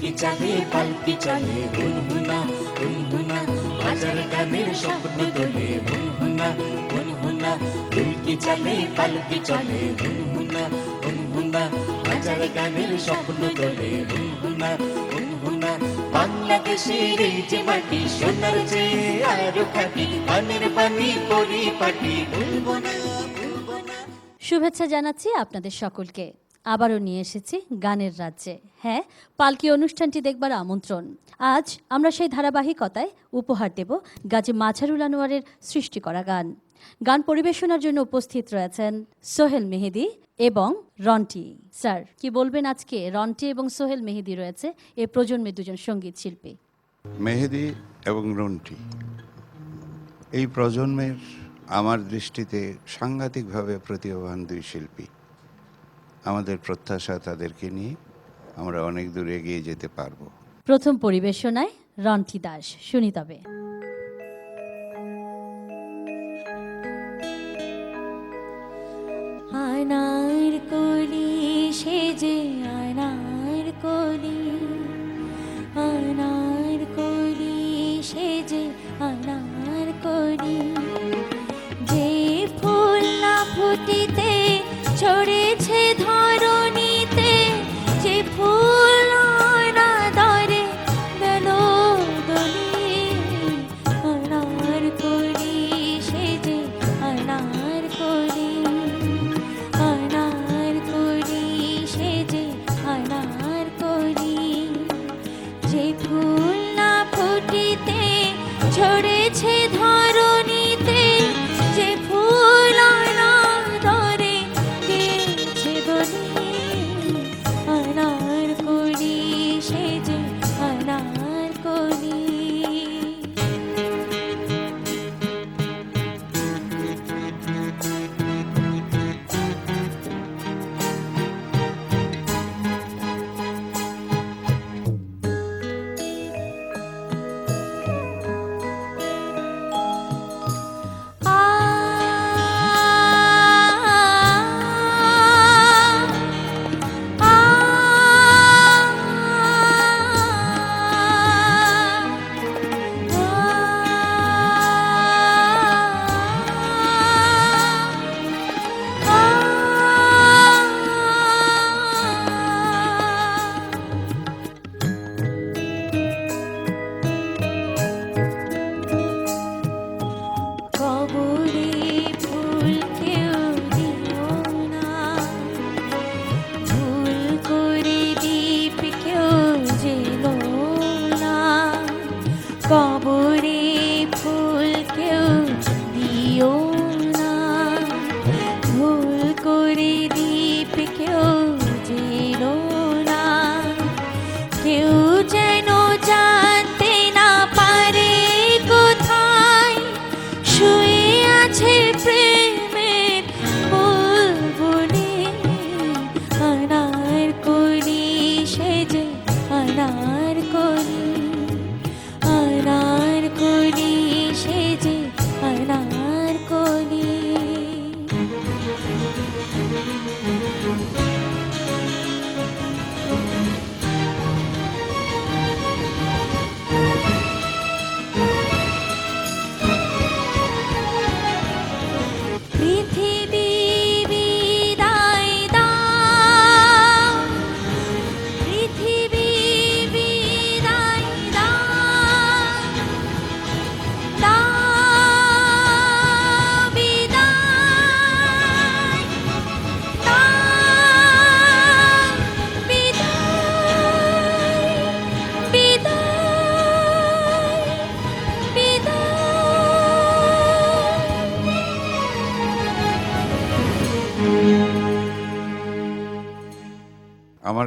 ফুলকি চালে, পালকি চলে হাজার গানের স্বপ্ন তোলে হুনহুনা হুনহুনা ফুলকি চালে, পালকি চলে হাজার গানের স্বপ্ন বাংলাদেশের এই যে মাটি, সোনার চেয়ে আরও খাটি, পানের পানি, পরিপাটি শুভেচ্ছা জানাচ্ছি আপনাদের সকলকে। আবারও নিয়ে এসেছি গানের রাজ্যে। হ্যাঁ পালকি অনুষ্ঠানটি দেখবার আমন্ত্রণ। আজ আমরা সেই ধারাবাহিকতায় উপহার দেব গাজী মাঝারুল আনোয়ারের সৃষ্টি করা গান। গান পরিবেশনার জন্য উপস্থিত রয়েছেন সোহেল মেহেদি এবং রন্টি। স্যার, কি বলবেন আজকে? রন্টি এবং সোহেল মেহেদি রয়েছে, এ প্রজন্মের দুজন সংগীত শিল্পী। মেহেদি এবং রন্টি। এই প্রজন্মের আমার দৃষ্টিতে সাংঘাতিকভাবে প্রতিভাবান দুই শিল্পী। আমাদের প্রত্যাশা তাদেরকে নিয়ে আমরা অনেক দূর এগিয়ে যেতে পারব। প্রথম পরিবেশনায় রন্টি দাস শুনি তবে। আয়নার ঝরেছে ধরণীতে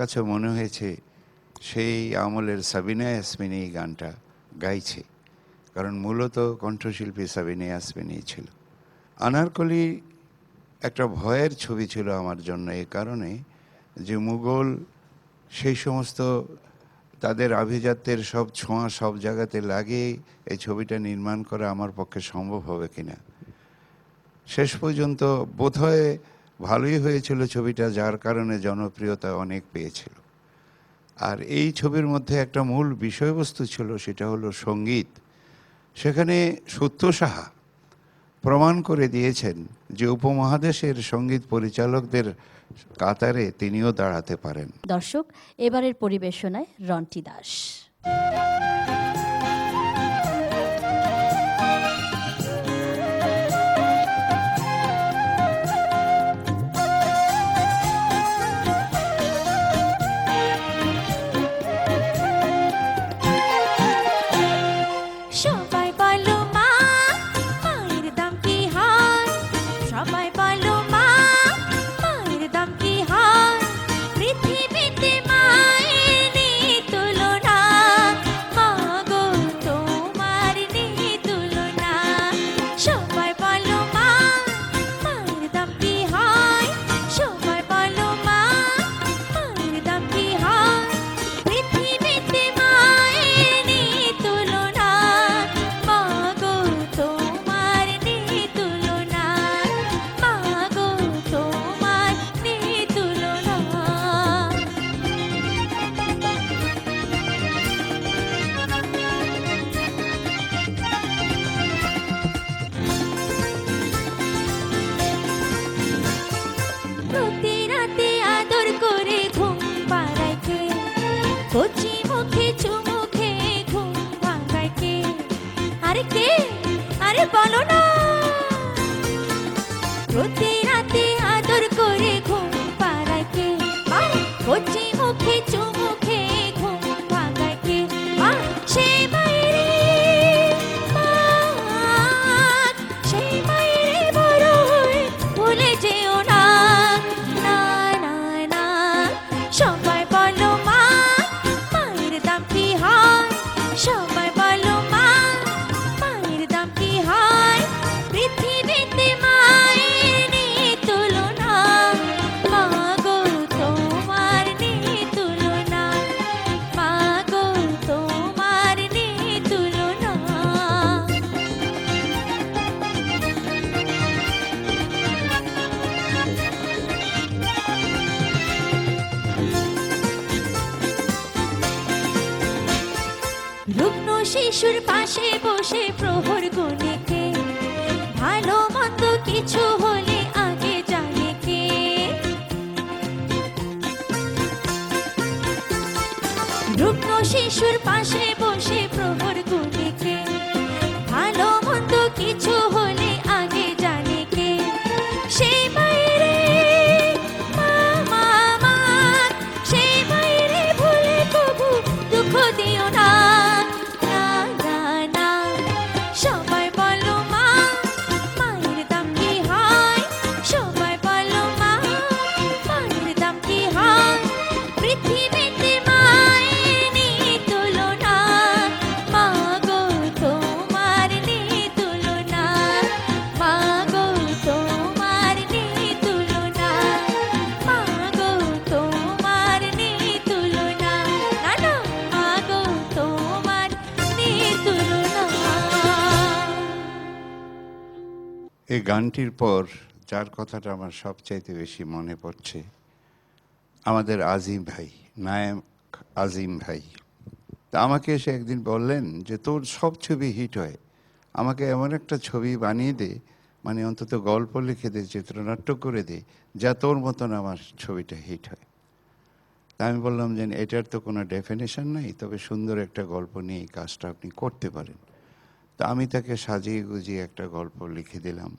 কাছে মনে হয়েছে, সেই আমলের সাবিনা ইয়াসমিন এই গানটা গাইছে। কারণ মূলত কণ্ঠশিল্পী সাবিনা ইয়াসমিনই ছিল। আনারকলি একটা ভয়ের ছবি ছিল আমার জন্য এই কারণে যে মুঘল সেই সমস্ত তাদের আভিজাত্যের সব ছোঁয়া সব জায়গাতে লাগিয়ে এই ছবিটা নির্মাণ করা আমার পক্ষে সম্ভব হবে কিনা। শেষ পর্যন্ত বোধহয় ভালোই হয়েছিল ছবিটা, যার কারণে জনপ্রিয়তা অনেক পেয়েছিল। আর এই ছবির মধ্যে একটা মূল বিষয়বস্তু ছিল, সেটা হলো সংগীত। সেখানে সত্য সাহা প্রমাণ করে দিয়েছেন যে উপমহাদেশের সংগীত পরিচালকদের কাতারে তিনিও দাঁড়াতে পারেন। দর্শক, এবারের পরিবেশনায় রন্টি দাস। আরে কে? আরে বলো না। শিশুর পাশে বসে প্রভুর গুনেকে এই গানটির পর যার কথাটা আমার সবচাইতে বেশি মনে পড়ছে, আমাদের আজিম ভাই নায়ক আজিম ভাই। তা আমাকে এসে একদিন বললেন যে, তোর সব ছবি হিট হয়, আমাকে এমন একটা ছবি বানিয়ে দে মানে অন্তত গল্প লিখে দে, চিত্রনাট্য করে দে, যা তোর মতন আমার ছবিটা হিট হয়। তা আমি বললাম যে, এটার তো কোনো ডেফিনেশন নাই, তবে সুন্দর একটা গল্প নিয়ে এই কাজটা আপনি করতে পারেন। তা আমি তাকে সাজিয়ে গুজিয়ে একটা গল্প লিখে দিলাম।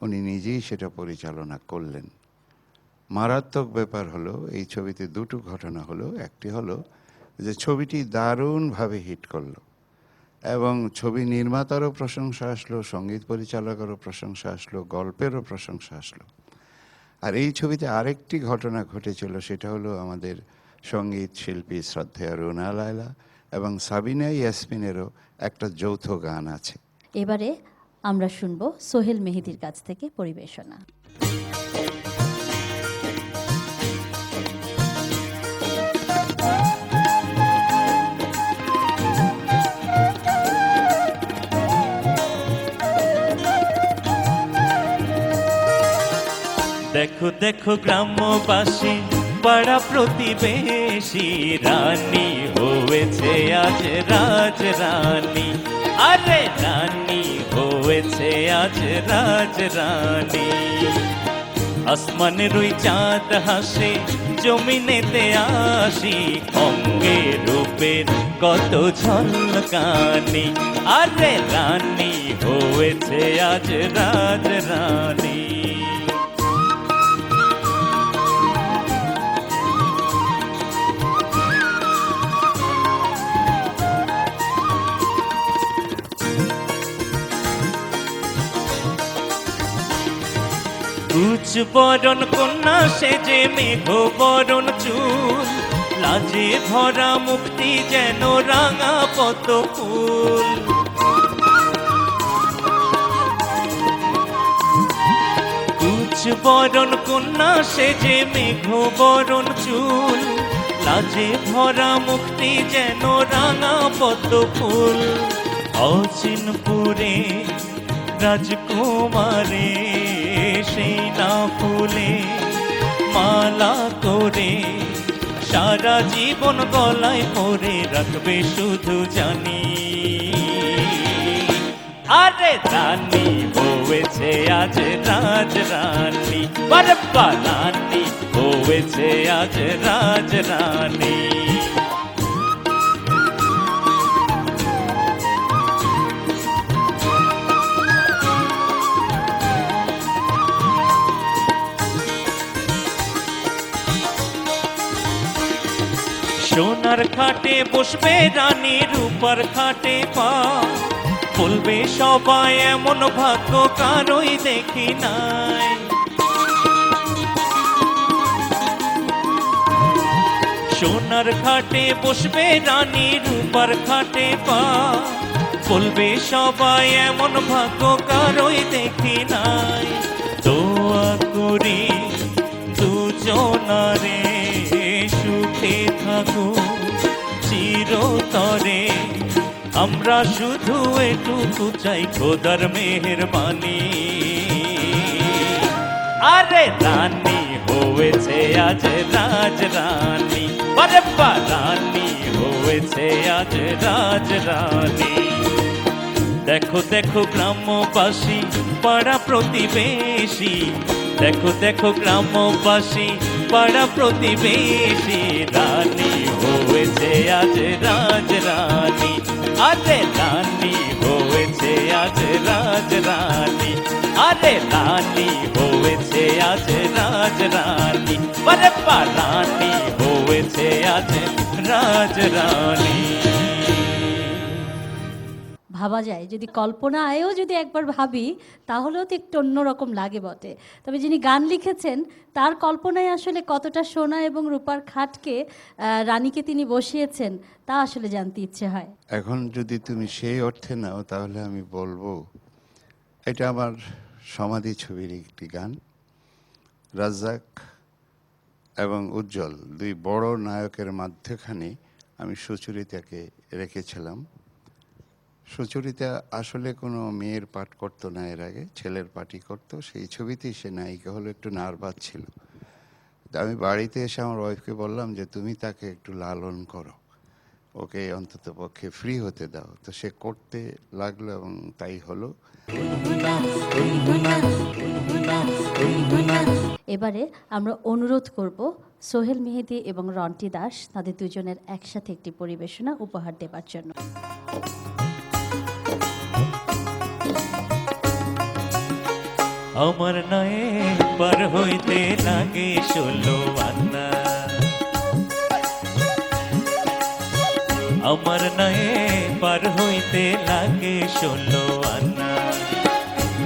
উনি নিজেই সেটা পরিচালনা করলেন। মারাত্মক ব্যাপার হলো, এই ছবিতে দুটো ঘটনা হলো। একটি হলো যে ছবিটি দারুণভাবে হিট করল এবং ছবি নির্মাতারও প্রশংসা আসলো, সংগীত পরিচালকেরও প্রশংসা আসলো, গল্পেরও প্রশংসা আসলো। আর এই ছবিতে আরেকটি ঘটনা ঘটেছিল, সেটা হলো আমাদের সংগীত শিল্পী শ্রদ্ধেয় রুনা লায়লা এবং সাবিনা ইয়াসমিনেরও একটা যৌথ গান আছে। এবারে আমরা শুনব সোহেল মেহেদির কাছ থেকে পরিবেশনা। দেখো দেখো গ্রামবাসী, পাড়া প্রতিবেশী, রানী হয়েছে আজ রাজ রানী আরে রানী হয়েছে আজ রাজ রানী। আসমানের রুই চাঁদ হাসে, জমিনেতে আসি অঙ্গে রূপের কত ঝলকানি। আরে রানী, হয়েছে আজ রাজ রানী। উচ্চ বরণ কন্যা সেজে মেঘ বরণ চুল। লাজে ভরা মুক্তি যেন রাঙা পত ফুল উচ্চ বরণ কন্যা সেজে মেঘ বরণ চুল। লাজে ভরা মুক্তি যেন রাঙা পত ফুল অচিনপুরে রাজকুমারে সেই না ফুলে মালা করে সারা জীবন গলায় পরে রাখবে শুধু জানি। আরে রানী হয়েছে আজ রাজ রানী। বারব্বা রানী হয়েছে আজ রাজ রানী। খাটে বসবে রানী রূপার খাটে পা। বলবে সবাই এমন ভাগ্য কারোই দেখি নাই। সোনার খাটে বসবে রানী রূপার খাটে পা। বলবে সবাই এমন ভাগ্য কারোই দেখি নাই। দোয়া করি দুজনারে সুখে থাকো চিরতরে আমরা শুধু এটুকু চাই খোদার মেহরবানি। আরে রানী, হয়েছে আজ রাজ রানী বারব্বা রানী, হয়েছে আজ রাজ রানী দেখো দেখো গ্রামবাসী, পাড়া প্রতিবেশী। দেখো দেখো গ্রামবাসী, পাড়া প্রতিবেশী। রানী, হয়েছে আজ রাজ রানী আরে রানী হয়েছে আজ রাজ রানী আরে রানী হয়েছে আজ রাজ রানী বারে রানী হয়েছে আজ রাজ রানী ভাবা যায়। যদি কল্পনায়ও যদি একবার ভাবি, তাহলেও তো একটু অন্যরকম লাগে বটে। তবে যিনি গান লিখেছেন, তার কল্পনায় আসলে কতটা সোনা এবং রূপার খাটকে রানীকে তিনি বসিয়েছেন, তা আসলে জানতে ইচ্ছে হয়। এখন যদি তুমি সেই অর্থে নাও, তাহলে আমি বলব, এটা আমার সমাধি ছবির একটি গান। রাজ্জাক এবং উজ্জ্বল, দুই বড় নায়কের মাঝখানে আমি সুচরিতাকে রেখেছিলাম। সুচরিতা আসলে কোনো মেয়ের পাঠ করতো না এর আগে, ছেলের পাঠই করতো। সেই ছবিতেই সে নায়িকা হলো, একটু নার্ভাস ছিল। আমি বাড়িতে এসে আমার ওয়াইফকে বললাম যে, তুমি তাকে একটু লালন করো। ওকে অন্তত পক্ষে ফ্রি হতে দাও। তো সে করতে লাগল এবং তাই হলো। এবারে আমরা অনুরোধ করব সোহেল মেহেদি এবং রন্টি দাস, তাদের দুজনের একসাথে একটি পরিবেশনা উপহার দেবার জন্য। আমার নয়ে পার হইতে লাগে ষোলো আন্না আমার নয়ে পার হইতে লাগে ষোলো আন্না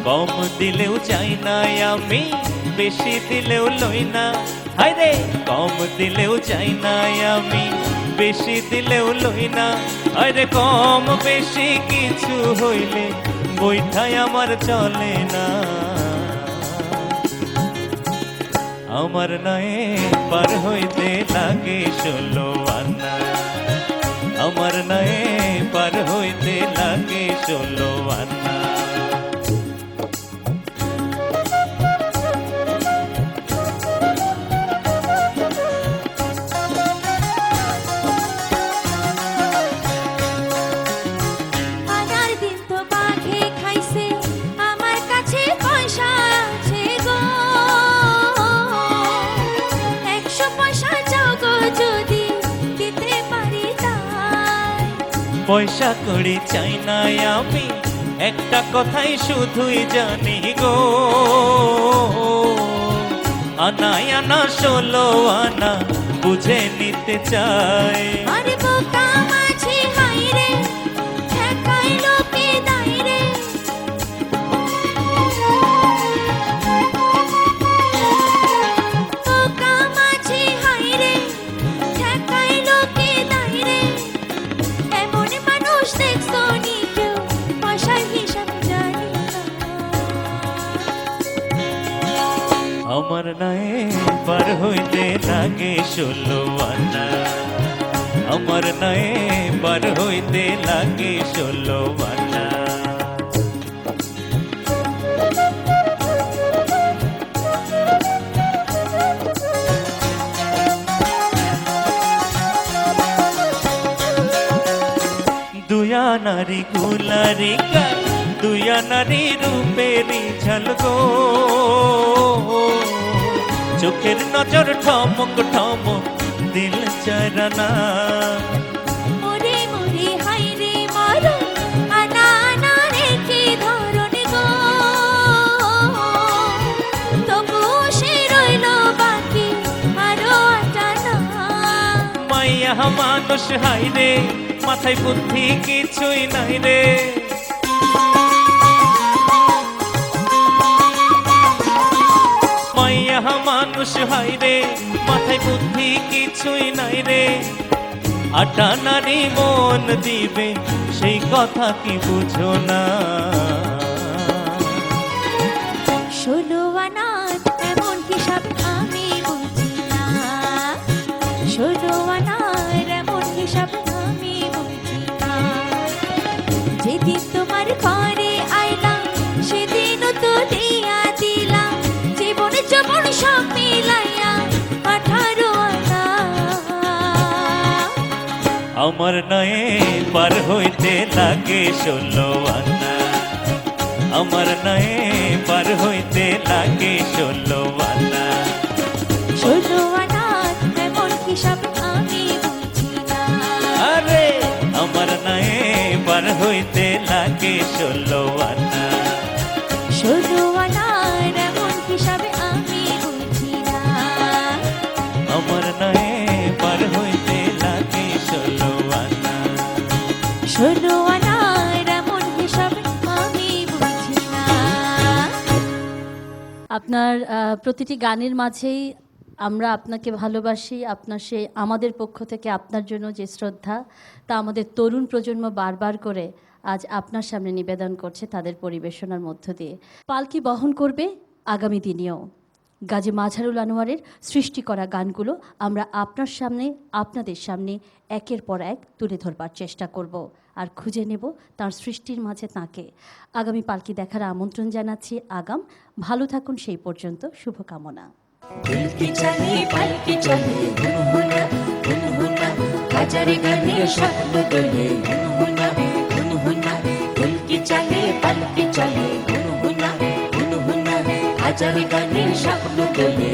কম দিলেও চাই না, আমি বেশি দিলেও লই না। হায়রে কম দিলেও চাই না, আমি বেশি দিলেও লই না। আরে কম বেশি কিছু হইলে বইঠাই আমার চলে না। আমার নয়ে পার হইতে লাগে ষোলো আনা। আমার নয়ে পার হইতে লাগে ষোলো আনা। পয়সা কড়ি চাই না আমি। একটা কথাই শুধুই জানি গো। আনা আনা, ষোলো আনা, বুঝে নিতে চাই। নারী গুলারিকা দুয়া নারী রূপেরই ঝলগো চোখের নজর ঠমক ঠমক দিল চারানা মোরে মোরে হাইরে মাথায় বুদ্ধি কিছুই নাই রে। মাইয়া মানুষ হাইরে মাথায় বুদ্ধি কিছুই নাই রে। আটা নারী মন দিবে, সেই কথা কি বুঝো না? আমার নয়ে পার হইতে লাগে ষোলো আনা। আমার নয়ে পার হইতে লাগে ষোলো আনা। ষোলো আনার এমন হিসাব আমি আরে আমার নয়ে পার হইতে লাগে ষোলো আনা। আপনার প্রতিটি গানের মাঝেই আমরা আপনাকে ভালোবাসি, আপনার সেই আমাদের পক্ষ থেকে আপনার জন্য যে শ্রদ্ধা, তা আমাদের তরুণ প্রজন্ম বারবার করে আজ আপনার সামনে নিবেদন করছে তাদের পরিবেশনার মধ্য দিয়ে। পালকি বহন করবে আগামী দিনেও। গাজী মাঝারুল আনোয়ারের সৃষ্টি করা গানগুলো আমরা আপনার সামনে, আপনাদের সামনে একের পর এক তুলে ধরবার চেষ্টা করব। আর খুঁজে নেব তার সৃষ্টির মাঝে তাকে। আগামী পালকি দেখার আমন্ত্রণ জানাচ্ছি। আগাম, ভালো থাকুন সেই পর্যন্ত। শুভকামনা। পালকি జరగని శబ్దు కలిగి